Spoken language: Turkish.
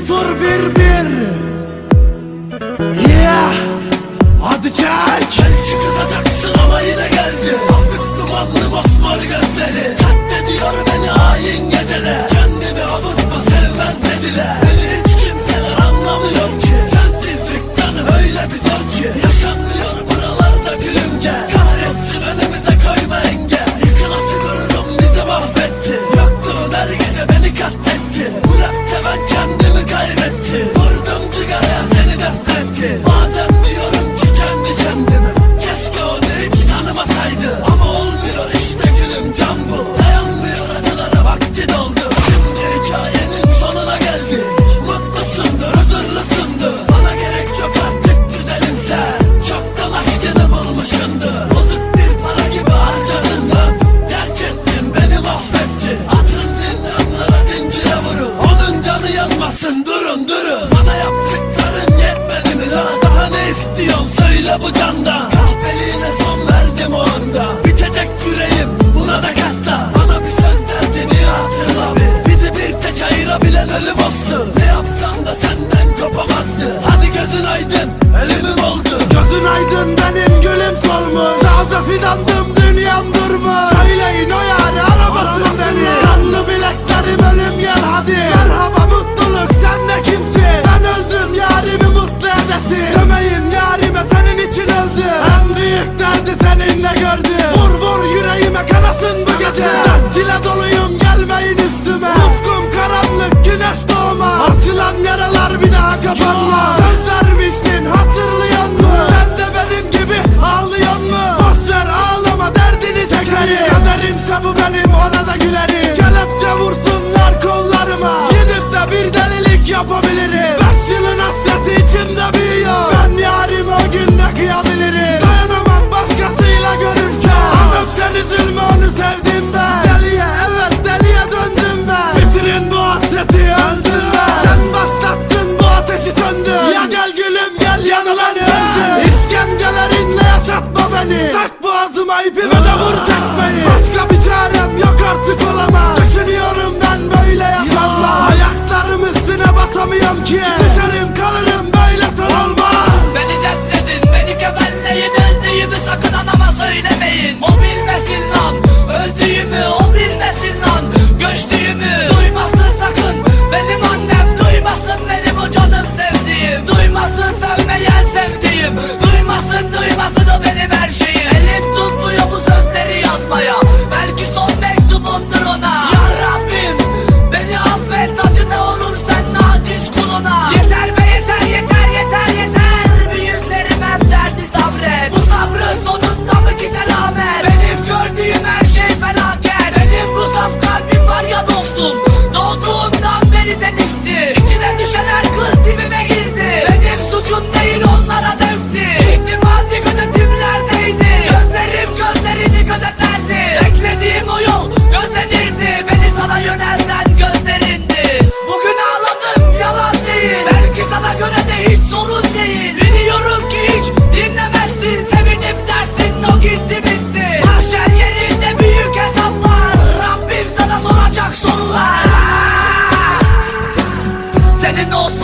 0 1 1 durun durun. Bana yaptıkların yetmedi mi lan? Daha ne istiyorsun? Söyle bu candan. Kahpeliğine son verdim o anda Bitecek yüreğim buna da katla. Bana bir söz derdini hatırla bir Bizi bir tek ayırabilen ölüm olsun. Ne yapsam da senden kopamazdı. Hadi gözün aydın elimim oldu. Gözün aydın benim gülüm solmuş. Taze fidandım dünyamdı. beni. Tak boğazıma ipime de vur tekmeyi Başka bir çarem yok artık olamaz. Düşünüyorum ben böyle yaşanma Ayaklarım üstüne basamıyorum ki. Düşerim kalırım böyle son olmaz. Beni defnedin beni kefenleyin Öldüğümü sakın anama söylemeyin. dostum. no